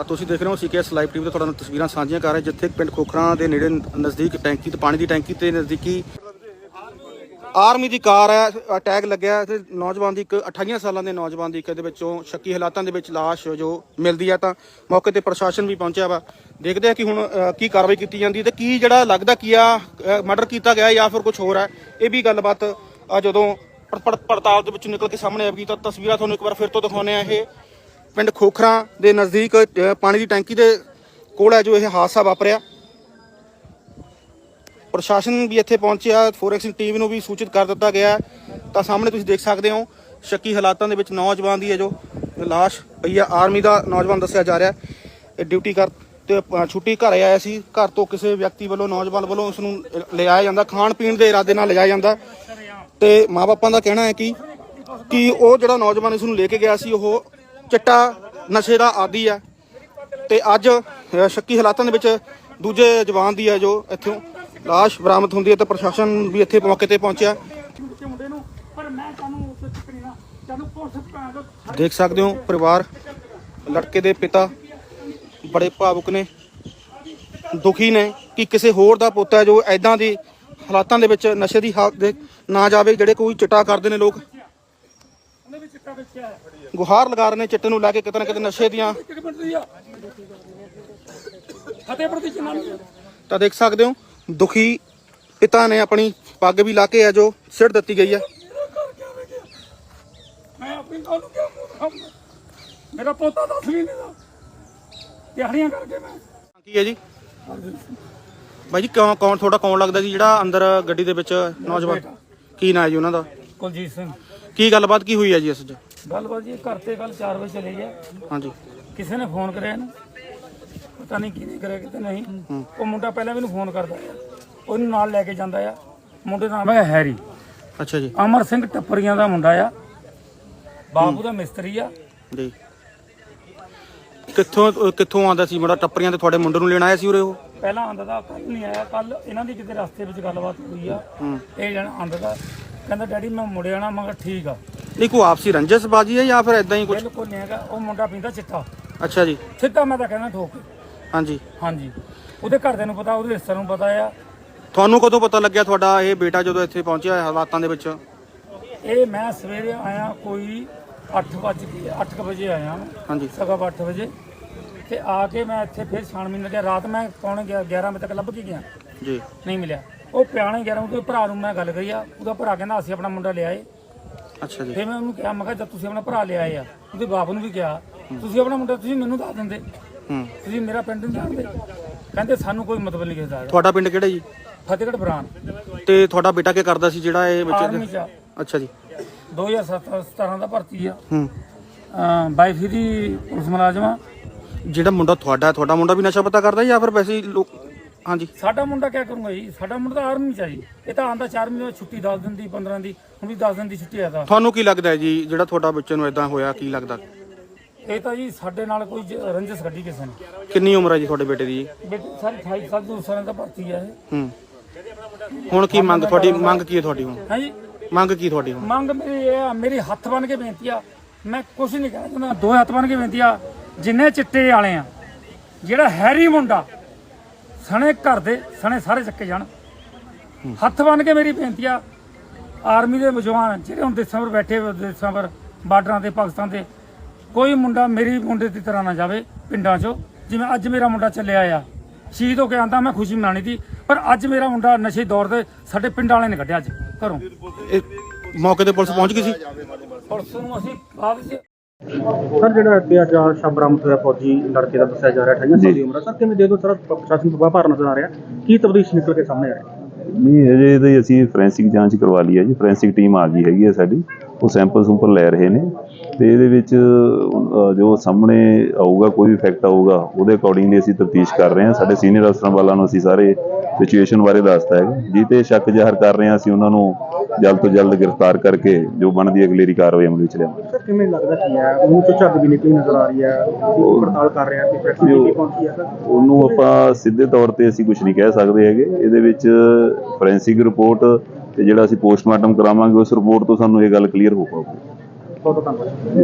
ਆ ਤੁਸੀਂ ਦੇਖ ਰਹੇ ਹੋ ਸੀਕੇਐਸ ਲਾਈਵ ਟੀਵੀ ਤੇ ਤੁਹਾਡਾ ਨਾਲ ਤਸਵੀਰਾਂ ਸਾਂਝੀਆਂ ਕਰ ਰਹੇ ਜਿੱਥੇ ਪਿੰਡ ਖੋਖਰਾਂ ਦੇ ਨੇੜੇ ਨਜ਼ਦੀਕ ਟੈਂਕੀ ਤੇ, ਪਾਣੀ ਦੀ ਟੈਂਕੀ ਤੇ ਨਜ਼ਦੀਕੀ ਆਰਮੀ ਦੀ ਕਾਰ ਹੈ, ਅਟੈਕ ਲੱਗਿਆ ਤੇ ਨੌਜਵਾਨ ਦੀ ਇੱਕ 28 ਸਾਲਾਂ ਦੇ ਨੌਜਵਾਨ ਦੀ ਇੱਕ ਦੇ ਵਿੱਚੋਂ ਸ਼ੱਕੀ ਹਾਲਾਤਾਂ ਦੇ ਵਿੱਚ ਲਾਸ਼ ਜੋ ਮਿਲਦੀ ਹੈ ਤਾਂ ਮੌਕੇ ਤੇ ਪ੍ਰਸ਼ਾਸਨ ਵੀ ਪਹੁੰਚਿਆ ਵਾ। ਦੇਖਦੇ ਆ ਕਿ ਹੁਣ ਕੀ ਕਾਰਵਾਈ ਕੀਤੀ ਜਾਂਦੀ ਹੈ ਤੇ ਕੀ ਜਿਹੜਾ ਲੱਗਦਾ ਕੀ ਆ ਮਰਡਰ ਕੀਤਾ ਗਿਆ ਜਾਂ ਫਿਰ ਕੁਝ ਹੋਰ ਹੈ, ਇਹ ਵੀ ਗੱਲਬਾਤ ਜਦੋਂ ਪੜ- ਪੜਤਾਲ ਦੇ ਵਿੱਚ ਨਿਕਲ ਕੇ ਸਾਹਮਣੇ ਆਵੇਗੀ ਤਾਂ ਤਸਵੀਰਾਂ ਤੁਹਾਨੂੰ ਇੱਕ ਵਾਰ ਫਿਰ ਤੋਂ ਦਿਖਾਉਂਦੇ ਆ ਇਹ। ਪਿੰਡ ਖੋਖਰਾਂ ਦੇ ਨਜ਼ਦੀਕ ਪਾਣੀ ਦੀ ਟੈਂਕੀ ਦੇ ਕੋਲ ਹੈ ਜੋ ਇਹ ਹਾਦਸਾ ਵਾਪਰਿਆ। ਪ੍ਰਸ਼ਾਸਨ ਵੀ ਇੱਥੇ ਪਹੁੰਚਿਆ ਫੋਰੈਕਸਿੰਗ ਟੀਮ ਨੂੰ ਵੀ ਸੂਚਿਤ ਕਰ ਦਿੱਤਾ ਗਿਆ ਹੈ। ਤਾਂ ਸਾਹਮਣੇ ਤੁਸੀਂ ਦੇਖ ਸਕਦੇ ਹੋ, ਸ਼ੱਕੀ ਹਾਲਾਤਾਂ ਦੇ ਵਿੱਚ ਨੌਜਵਾਨ ਦੀ ਹੈ ਜੋ ਲਾਸ਼ ਪਈ ਆ ਆਰਮੀ ਦਾ ਨੌਜਵਾਨ ਦੱਸਿਆ ਜਾ ਰਿਹਾ ਇਹ ਡਿਊਟੀ ਕਰ ਤੇ ਛੁੱਟੀ ਘਰ ਆਇਆ ਸੀ। ਘਰ ਤੋਂ ਕਿਸੇ ਵਿਅਕਤੀ ਵੱਲੋਂ, ਨੌਜਵਾਨ ਵੱਲੋਂ ਉਸ ਨੂੰ ਲਿਆਇਆ ਜਾਂਦਾ। ਖਾਣ ਪੀਣ ਦੇ ਇਰਾਦੇ ਨਾਲ ਲਿਆਇਆ ਜਾਂਦਾ। ਤੇ ਮਾਪਿਆਂ ਦਾ ਕਹਿਣਾ ਹੈ ਕਿ ਕਿ ਉਹ ਜਿਹੜਾ ਨੌਜਵਾਨ ਇਸ ਨੂੰ ਲੈ ਕੇ ਗਿਆ ਸੀ, ਉਹ ਚਿੱਟਾ, ਨਸ਼ੇ ਦਾ ਆਦੀ ਹੈ। ਤੇ ਅੱਜ ਸ਼ੱਕੀ ਹਾਲਾਤਾਂ ਦੇ ਵਿੱਚ ਦੂਜੇ ਜਵਾਨ ਦੀ ਹੈ ਜੋ ਇੱਥੋਂ ਲਾਸ਼ ਬਰਾਮਦ ਹੁੰਦੀ ਹੈ ਤੇ ਪ੍ਰਸ਼ਾਸਨ ਵੀ ਇੱਥੇ ਮੌਕੇ ਤੇ ਪਹੁੰਚਿਆ। ਦੇਖ ਸਕਦੇ ਹੋ, ਪਰਿਵਾਰ ਲੜਕੇ ਦੇ ਪਿਤਾ ਬੜੇ ਭਾਵੁਕ ਨੇ, ਦੁਖੀ ਨੇ ਕਿ ਕਿਸੇ ਹੋਰ ਦਾ ਪੁੱਤ ਹੈ ਜੋ ਐਦਾਂ ਦੀ ਹਾਲਾਤਾਂ ਦੇ ਵਿੱਚ ਨਸ਼ੇ ਦੀ ਹਾਲਤ ਦੇ ਨਾ ਜਾਵੇ, ਜਿਹੜੇ ਕੋਈ ਚਿੱਟਾ ਕਰਦੇ ਨੇ ਲੋਕ। ਚਿੱਟਾ ਵੇਚਿਆ ਹੈ। ਗੁਹਾਰ ਲਗਾ ਰਹੇ ਨੇ ਚਿੱਟੇ ਨੂੰ ਲੈ ਕੇ ਕਿਤੇ ਨਾ ਕਿਤੇ ਨਸ਼ੇ ਦੀਆਂ। ਇੱਕ ਮਿੰਟ ਦੀ ਆ। ਫਤਿਹਪੁਰ ਦੀ ਜਨਾਨੀ ਤਾਂ ਦੇਖ ਸਕਦੇ ਹੋ ਦੁਖੀ ਪਿਤਾ ਨੇ ਆਪਣੀ ਪੱਗ ਵੀ ਲਾ ਕੇ ਹੈ ਜੋ ਸਿਰ ਦਿੱਤੀ ਗਈ ਹੈ। ਮੈਂ ਆਪਣੀ ਗੱਲ ਨੂੰ ਕਿਉਂ ਮੂੰਹ ਦਿਖਾਊਂਗਾ? ਮੇਰਾ ਪੋਤਾ ਦੱਸ ਵੀ ਨਹੀਂ ਦਾ ਦਿਹਾੜੀਆਂ ਕਰਕੇ ਮੈਂ। ਕੀ ਹੈ ਜੀ? ਬਾਈ ਜੀ ਕੌਣ ਕੌਣ ਤੁਹਾਡਾ ਕੌਣ ਲੱਗਦਾ ਸੀ ਜਿਹੜਾ ਅੰਦਰ ਗੱਡੀ ਦੇ ਵਿੱਚ ਨੌਜਵਾਨ? ਕੀ ਨਾਂ ਹੈ ਜੀ ਉਹਨਾਂ ਦਾ? ਕੁਲਜੀਤ ਸਿੰਘ। ਕੀ ਗੱਲਬਾਤ ਕੀ ਹੋਈ ਹੈ ਜੀ ਇਸ 'ਚ? ਗੱਲਬਾਤ ਜੀ ਘਰ ਤੇ ਕੱਲ 4 ਵਜੇ ਚਲੇ ਗਿਆ। ਹਾਂਜੀ। ਕਿਸੇ ਨੇ ਫੋਨ ਕਰਿਆ ਇਹਨੂੰ ਪਤਾ ਨਹੀਂ ਕਿਹਨੇ ਕਰਿਆ ਕਿਤੇ ਨਹੀਂ। ਉਹ ਮੁੰਡਾ ਪਹਿਲਾਂ ਮੈਨੂੰ ਫੋਨ ਕਰਦਾ ਆ। ਉਹਨੂੰ ਨਾਲ ਲੈ ਕੇ ਜਾਂਦਾ ਆ। ਮੁੰਡੇ ਦਾ ਨਾਮ ਹੈ ਹੈਰੀ। ਅੱਛਾ ਜੀ। ਅਮਰ ਸਿੰਘ ਟੱਪਰੀਆਂ ਦਾ ਮੁੰਡਾ ਆ। ਬਾਪੂ ਦਾ ਮਿਸਤਰੀ ਆ। ਜੀ। ਕਿੱਥੋਂ ਅਹ ਕਿੱਥੋਂ ਆਉਂਦਾ ਸੀ ਮੁੰਡਾ? ਟੱਪਰੀਆਂ ਤੇ ਤੁਹਾਡੇ ਮੁੰਡੇ ਨੂੰ ਲੈਣ ਆਇਆ ਸੀ ਉਰੇ ਉਹ? ਪਹਿਲਾਂ ਆਂਦਾ ਦਾ ਕੱਲ ਨਹੀਂ ਆਇਆ। ਕੱਲ ਇਹਨਾਂ ਦੀ ਕਿਤੇ ਰਸਤੇ ਵਿੱਚ ਗੱਲਬਾਤ ਹੋਈ ਆ। ਇਹ ਜਣ ਆਂਦਾ ਦਾ ਕਹਿੰਦਾ ਡੈਡੀ ਮੈਂ ਮੁੜਿਆ ਨਾ ਮਗਰ ਠੀਕ ਆ। ਨਹੀਂ ਕੋਈ ਆਪਸੀ ਰੰਜਸ ਬਾਜੀ ਹੈ ਜਾਂ ਫਿਰ ਇਦਾਂ ਹੀ ਕੁਝ ਬਿਲਕੁਲ ਨਹੀਂ ਹੈਗਾ ਉਹ ਮੁੰਡਾ ਪੀਂਦਾ ਚਿੱਟਾ। ਅੱਛਾ ਜੀ। ਸਿੱਧਾ ਮੈਂ ਤਾਂ ਕਹਿੰਦਾ ਠੋਕ। ਕੇ ਹਾਂਜੀ। ਹਾਂਜੀ। ਉਹਦੇ ਘਰਦਿਆਂ ਨੂੰ ਪਤਾ ਉਹਦੇ ਰਿਸ਼ਤੇਦਾਰਾਂ ਨੂੰ ਪਤਾ ਆ। ਤੁਹਾਨੂੰ ਕਦੋਂ ਪਤਾ ਲੱਗਿਆ ਤੁਹਾਡਾ ਇਹ ਬੇਟਾ ਜਦੋਂ ਇੱਥੇ ਪਹੁੰਚਿਆ ਹਾਲਾਤਾਂ ਦੇ ਵਿੱਚ? ਇਹ ਮੈਂ ਸਵੇਰੇ ਆਇਆ ਕੋਈ 8 ਵਜੇ 8 ਵਜੇ ਆਇਆ। ਮੈਂ ਹਾਂਜੀ। ਸਗਾ 8 ਵਜੇ। ਤੇ ਆ ਕੇ ਮੈਂ ਇੱਥੇ ਫਿਰ ਛਾਣਬੀਨ ਲੱਗਿਆ। ਰਾਤ ਮੈਂ ਪੌਣੇ 11 ਵਜੇ ਤੱਕ ਲੱਭ ਕੇ ਗਿਆ। ਜੀ। ਨਹੀਂ ਮਿਲਿਆ। ਉਹ ਪਿਆਣੇ 11 ਵਜੇ ਭਰਾ ਨੂੰ ਮੈਂ ਗੱਲ ਕਰੀ ਆ ਉਹਦਾ ਭਰਾ ਕਹਿੰਦਾ ਅਸੀਂ ਆਪਣਾ ਮੁੰਡਾ ਲਿਆਏ। ਅੱਛਾ ਜੀ। ਫਿਰ ਮੈਂ ਉਹਨੂੰ ਕਿਹਾ ਮੈਂ ਕਿਹਾ ਜਦ ਤੁਸੀਂ ਆਪਣਾ ਭਰਾ ਲਿਆਏ ਆ ਉਹਦੇ ਬਾਪ ਨੂੰ ਵੀ ਕਿਹਾ ਤੁਸੀਂ ਆਪਣਾ ਮੁੰਡਾ ਤੁਸੀਂ ਮੈਨੂੰ ਦੱਸ ਦਿੰਦੇ। ਹੂੰ। ਤੁਸੀਂ ਮੇਰਾ ਪਿੰਡ ਨਹੀਂ ਜਾਣਦੇ। ਕਹਿੰਦੇ ਸਾਨੂੰ ਕੋਈ ਮਤਲਬ ਨਹੀਂ ਕਿਸੇ ਦਾ ਤੁਹਾਡਾ ਪਿੰਡ ਕਿਹੜਾ ਜੀ? ਫਤਿਹਗੜ੍ਹ ਬਰਾਨ। ਤੇ ਤੁਹਾਡਾ ਬੇਟਾ ਕੀ ਕਰਦਾ ਸੀ ਜਿਹੜਾ ਇਹ ਆਰਮੀ ਚ ਅੱਛਾ ਜੀ। 2017 ਦਾ ਭਰਤੀ ਆ। ਹੂੰ। ਬਾਈਫ ਦੀ ਪੁਲਿਸ ਮੁਲਾਜ਼ਮ ਆ। ਜਿਹੜਾ ਮੁੰਡਾ ਤੁਹਾਡਾ ਤੁਹਾਡਾ ਮੁੰਡਾ ਵੀ ਨਸ਼ਾ ਪਤਾ ਕਰਦਾ ਜਾਂ ਫਿਰ ਵੈਸੇ ਹੀ ਲੋਕ ਹਾਂਜੀ। ਸਾਡਾ ਮੁੰਡਾ ਕੀ ਕਰੂੰਗਾ ਜੀ? ਸਾਡਾ ਮੁੰਡਾ ਤਾਂ ਆਰਮੀ ਚ ਆ ਜੀ। ਇਹ ਤਾਂ ਆਂਦਾ 4 ਮਹੀਨੇ ਛੁੱਟੀ 10 ਦਿਨ ਦੀ 15 ਦੀ ਹੁਣ ਵੀ 10 ਦਿਨ ਦੀ ਛੁੱਟੀ ਆਦਾ ਤੁਹਾਨੂੰ ਕੀ ਲੱਗਦਾ ਹੈ ਜੀ ਜਿਹੜਾ ਤੁਹਾਡਾ ਬੱਚੇ ਨੂੰ ਇਦਾਂ ਹੋਇਆ ਕੀ ਲੱਗਦਾ? ਇਹ ਤਾਂ ਜੀ ਸਾਡੇ ਨਾਲ ਕੋਈ ਜ- ਰੰਜਿਸ਼ ਕੱਢੀ ਕਿਸੇ ਨੇ। ਕਿੰਨੀ ਉਮਰ ਹੈ ਜੀ ਤੁਹਾਡੇ ਬੇਟੇ ਦੀ? ਬੇਟੇ ਸਾਰੀ 28 ਸਾਲ ਦੋ ਸਾਲਾਂ ਦਾ ਭਰਤੀ ਇਹ। ਹੂੰ। ਹੁਣ ਕੀ ਮੰਗ ਤੁਹਾਡੀ ਮੰਗ ਕੀ ਹੈ ਤੁਹਾਡੀ ਹੁਣ? ਹਾਂ ਜੀ? ਮੰਗ ਕੀ ਤੁਹਾਡੀ ਹੁਣ? ਮੰਗ ਮੇਰੀ ਇਹ ਆ ਮੇਰੀ ਹੱਥ ਬਨ ਕੇ ਬੇਨਤੀ ਆ। ਮੈਂ ਕੁਝ ਨਹੀਂ ਕਹਿਣਾ ਚਾਹੁੰਦਾ ਦੋ ਹੱਥ ਬਨ ਕੇ ਬੇਨਤੀ ਆ ਜਿੰਨੇ ਚਿੱਟੇ ਵਾਲੇ ਆ ਜਿਹੜਾ ਹੈਰੀ ਮੁੰਡਾ ਸਣੇ ਘਰ ਦੇ ਸਣੇ ਸਾਰੇ ਚੱਕੇ ਜਾਣ। ਹੱਥ ਬਨ ਕੇ ਮੇਰੀ ਬੇਨਤੀ ਆ ਆਰਮੀ ਦੇ ਜਵਾਨ ਜਿਹੜੇ ਹੁਣ ਦੇਸਾਂ 'ਪਰ ਬੈਠੇ ਦੇਸਾਂ 'ਪਰ ਬਾਰਡਰਾਂ ਤੇ ਪਾਕਿਸਤਾਨ ਦੇ ਕੋਈ ਮੁੰਡਾ ਮੇਰੀ ਮੁੰਡੇ ਦੀ ਤਰ੍ਹਾਂ ਨਾ ਜਾਵੇ ਪਿੰਡਾਂ 'ਚੋਂ। ਜਿਵੇਂ ਅੱਜ ਮੇਰਾ ਮੁੰਡਾ ਚੱਲਿਆ ਆ ਸ਼ਹੀਦ ਹੋ ਕੇ ਆਂਦਾ ਮੈਂ ਖੁਸ਼ੀ ਮਨਾਣੀ ਸੀ ਪਰ ਅੱਜ ਮੇਰਾ ਮੁੰਡਾ ਨਸ਼ੇ ਦੌਰ ਦੇ ਸਾਡੇ ਪਿੰਡ ਵਾਲਿਆਂ ਨੇ ਕੱਢਿਆ ਅੱਜ ਘਰੋਂ। ਇਹ ਮੌਕੇ ਤੇ ਪੁਲਿਸ ਪਹੁੰਚ ਗਈ ਸੀ? ਪੁਲਿਸ ਨੂੰ ਅਸੀਂ ਬਾਅਦ ਵਿੱਚ ਸਰ, ਜਿਹੜਾ ਅਤਿਆਚਾਰ ਸ਼ਬ ਬਰਾਮਦ ਹੋਇਆ ਫੌਜੀ ਲੜਕੇ ਦਾ ਦੱਸਿਆ ਜਾ ਰਿਹਾ 28 ਸਾਲ ਦੀ ਉਮਰ ਹੈ ਸਰ, ਕਿਵੇਂ ਦੇ ਦੋ ਸਰ, ਪ੍ਰਸ਼ਾਸਨ ਤੋਂ ਭਾਰ ਨਜ਼ਰ ਆ ਰਿਹਾ? ਕੀ ਤਬਦੀਸ਼ ਨਿਕਲ ਕੇ ਸਾਹਮਣੇ ਆ ਰਿਹਾ ਨਹੀਂ ਅਜੇ ਤਾਂ ਅਸੀਂ ਫੋਰੈਂਸਿਕ ਜਾਂਚ ਕਰਵਾ ਲਈ ਹੈ ਜੀ। ਫੋਰੈਂਸਿਕ ਟੀਮ ਆ ਗਈ ਹੈਗੀ ਹੈ ਸਾਡੀ। ਉਹ ਸੈਂਪਲ ਸੂੰਪਲ ਲੈ ਰਹੇ ਨੇ ਤੇ ਇਹਦੇ ਵਿੱਚ ਜੋ ਸਾਹਮਣੇ ਆਊਗਾ ਕੋਈ ਵੀ ਫੈਕਟ ਆਊਗਾ ਉਹਦੇ ਅਕੋਰਡਿੰਗਲੀ ਅਸੀਂ ਤਫਤੀਸ਼ ਕਰ ਰਹੇ ਹਾਂ। ਸਾਡੇ ਸੀਨੀਅਰ ਅਫਸਰਾਂ ਵਾਲਾਂ ਨੂੰ ਅਸੀਂ ਸਾਰੇ ਸਿਚੁਏਸ਼ਨ ਬਾਰੇ ਦੱਸਤਾ ਹੈ ਜੀ ਤੇ ਸ਼ੱਕ ਜ਼ਾਹਰ ਕਰ ਰਹੇ ਹਾਂ ਅਸੀਂ ਉਹਨਾਂ ਨੂੰ ਜਲਦ ਤੋਂ ਜਲਦ ਗ੍ਰਿਫਤਾਰ ਕਰਕੇ ਜੋ ਬਣਦੀ ਅਗਲੇਰੀ ਕਾਰਵਾਈ ਅਮਲ ਵਿੱਚ ਲਿਆਵਾਂਗੇ। ਸਰ ਕਿਵੇਂ ਲੱਗਦਾ ਕੀ ਹੈ? ਮੂੰਹ ਤੋਂ ਝੱਗ ਵੀ ਨਿਕਲੀ ਨਜ਼ਰ ਆ ਰਹੀ ਹੈ। ਉਹ ਪੜਤਾਲ ਕਰ ਰਹੇ ਆ ਕਿ ਫੈਕਟਰੀ ਪਹੁੰਚੀ ਹੈ ਸਰ? ਉਹਨੂੰ ਆਪਾਂ ਸਿੱਧੇ ਤੌਰ ਤੇ ਅਸੀਂ ਕੁਝ ਨਹੀਂ ਕਹਿ ਸਕਦੇ ਹੈਗੇ। ਇਹਦੇ ਵਿੱਚ ਫੋਰੈਂਸਿਕ ਰਿਪੋਰਟ ਤੇ ਜਿਹੜਾ ਅਸੀਂ ਪੋਸਟਮਾਰਟਮ ਕਰਾਵਾਂਗੇ ਉਸ ਰਿਪੋਰਟ ਤੋਂ ਸਾਨੂੰ ਇਹ ਗੱਲ ਕਲੀਅਰ ਹੋ ਪਾਊਗੀ ਬਹੁਤ ਧੰਨਵਾਦ।